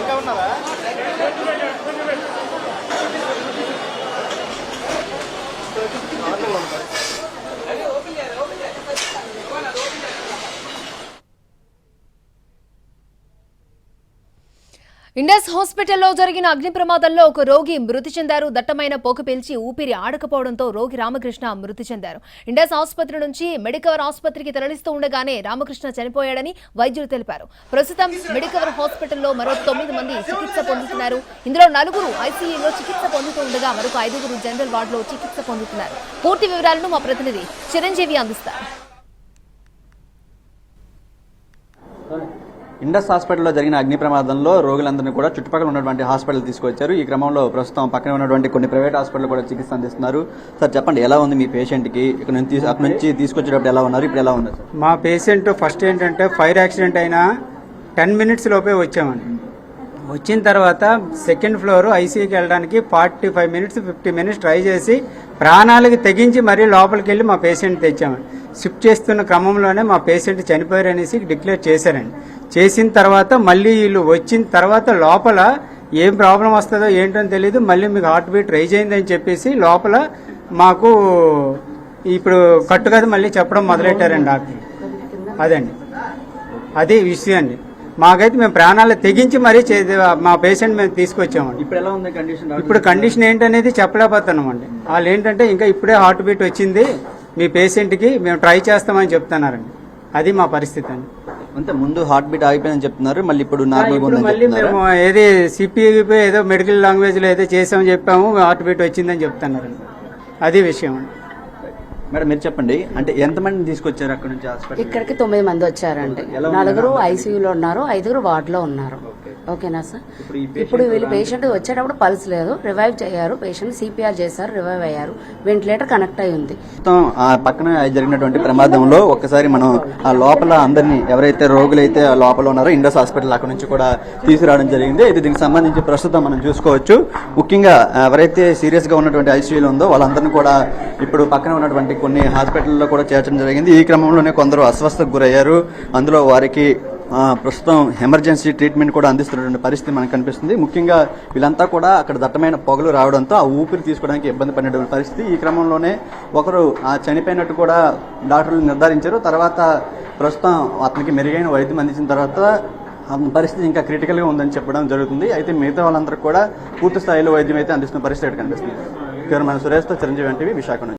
ఇంకా ఉన్నారా? ఇండస్ హాస్పిటల్లో జరిగిన అగ్ని ప్రమాదంలో ఒక రోగి మృతి చెందారు. దట్టమైన పొగ పీల్చి ఊపిరి ఆడకపోవడంతో రోగి రామకృష్ణ మృతి చెందారు. ఇండస్ ఆసుపత్రి నుంచి మెడికవర్ ఆసుపత్రికి తరలిస్తూ ఉండగానే రామకృష్ణ చనిపోయాడని వైద్యులు తెలిపారు. ప్రస్తుతం మెడికవర్ హాస్పిటల్లో మరో తొమ్మిది మంది చికిత్స పొందుతున్నారు. ఇందులో నలుగురు ఐసీయూలో చికిత్స పొందుతూ ఉండగా మరొక ఐదుగురు జనరల్ వార్డులో చికిత్స పొందుతున్నారు. పూర్తి వివరాలను మా ప్రతినిధి చిరంజీవి అందిస్తారు. ఇండస్ హాస్పిటల్లో జరిగిన అగ్ని ప్రమాదంలో రోగులందరినీ కూడా చుట్టుపక్కల ఉన్నటువంటి హాస్పిటల్ తీసుకొచ్చారు ఈ క్రమంలో ప్రస్తుతం పక్కన ఉన్నటువంటి కొన్ని ప్రైవేట్ హాస్పిటల్ కూడా చికిత్స అందిస్తున్నారు. సార్ చెప్పండి ఎలా ఉంది మీ పేషెంట్కి? ఇక్కడ నుంచి అక్కడ నుంచి తీసుకొచ్చేటప్పుడు ఎలా ఉన్నారు? ఇప్పుడు ఎలా ఉన్నారు సార్? మా పేషెంట్ ఫస్ట్ ఏంటంటే ఫైర్ యాక్సిడెంట్ అయిన టెన్ మినిట్స్ లోపే వచ్చామండి. వచ్చిన తర్వాత సెకండ్ ఫ్లోర్ ఐసీయూకి వెళ్ళడానికి forty five minutes fifty minutes try చేసి ప్రాణాలకి తెగించి మరీ లోపలికి వెళ్ళి మా పేషెంట్ తెచ్చామండి. షిఫ్ట్ చేస్తున్న క్రమంలోనే మా పేషెంట్ చనిపోయారు అనేసి డిక్లేర్ చేశారండి. చేసిన తర్వాత మళ్ళీ వీళ్ళు వచ్చిన తర్వాత లోపల ఏం ప్రాబ్లం వస్తుందో ఏంటని తెలియదు మళ్ళీ మీకు హార్ట్ బీట్ రైజ్ అయిందని చెప్పేసి లోపల మాకు ఇప్పుడు కట్టుకథ మళ్ళీ చెప్పడం మొదలెట్టారండి డాక్టర్. అదండి. అదే విషయం అండి మాకైతే మేము ప్రాణాలు తెగించి మరీ మా పేషెంట్ మేము తీసుకొచ్చామండి. ఇప్పుడు ఎలా ఉంది కండిషన్ ఇప్పుడు కండిషన్ ఏంటనేది చెప్పలేకపోతున్నాం అండి వాళ్ళు ఏంటంటే ఇంకా ఇప్పుడే హార్ట్ బీట్ వచ్చింది మీ పేషెంట్కి మేము ట్రై చేస్తామని చెప్తున్నారండి. అది మా పరిస్థితి అండి. అంతే ముందు హార్ట్ బీట్ ఆగిపోయిందని చెప్తున్నారు మళ్ళీ ఇప్పుడు నార్మల్ మళ్ళీ చెప్తున్నారు? మేము ఏది సిపిఐ ఏదో మెడికల్ లాంగ్వేజ్లో ఏదో చేసామని చెప్పాము హార్ట్ బీట్ వచ్చిందని చెప్తున్నారండి. అది విషయం అండి. మేడం మీరు చెప్పండి అంటే ఎంతమందిని తీసుకొచ్చారు అక్కడ నుంచి హాస్పిటల్ ఇక్కడికి తొమ్మిది మంది వచ్చారండి? నలుగురు ఐసీయూలో ఉన్నారు ఐదుగురు వార్డులో ఉన్నారు. ఓకేనా సార్? ఇప్పుడు వీళ్ళు పేషెంట్ వచ్చేటప్పుడు పల్స్ లేదు రివైవ్ చేశారు పేషెంట్ సిపిఆర్ చేశారు రివైవ్ అయ్యారు వెంటిలేటర్ కనెక్ట్ అయి ఉంది. మొత్తం ఆ పక్కన జరిగినటువంటి ప్రమాదంలో ఒక్కసారి మనం ఆ లోపల అందరినీ ఎవరైతే రోగులైతే ఆ లోపల ఉన్నారో ఇండస్ హాస్పిటల్ అక్కడ నుంచి కూడా తీసుకురావడం జరిగింది. ఇది దీనికి సంబంధించి ప్రస్తుతం మనం చూసుకోవచ్చు. ముఖ్యంగా ఎవరైతే సీరియస్గా ఉన్నటువంటి ఐసీయూలో ఉందో వాళ్ళందరినీ కూడా ఇప్పుడు పక్కన ఉన్నటువంటి కొన్ని హాస్పిటల్లో కూడా చేర్చడం జరిగింది. ఈ క్రమంలోనే కొందరు అస్వస్థకు గురయ్యారు. అందులో వారికి ప్రస్తుతం ఎమర్జెన్సీ ట్రీట్మెంట్ కూడా అందిస్తున్నటువంటి పరిస్థితి మనకు కనిపిస్తుంది. ముఖ్యంగా వీళ్ళంతా కూడా అక్కడ దట్టమైన పొగలు రావడంతో ఆ ఊపిరి తీసుకోవడానికి ఇబ్బంది పడినటువంటి పరిస్థితి. ఈ క్రమంలోనే ఒకరు ఆ చనిపోయినట్టు కూడా డాక్టర్లు నిర్ధారించారు. తర్వాత ప్రస్తుతం అతనికి మెరుగైన వైద్యం అందించిన తర్వాత పరిస్థితి ఇంకా క్రిటికల్గా ఉందని చెప్పడం జరుగుతుంది. అయితే మిగతా వాళ్ళందరూ కూడా పూర్తి స్థాయిలో వైద్యం అయితే అందిస్తున్న పరిస్థితి ఇక్కడ కనిపిస్తుంది. మన సురేష్తో చిరంజీవి వంటివి విశాఖ నుంచి.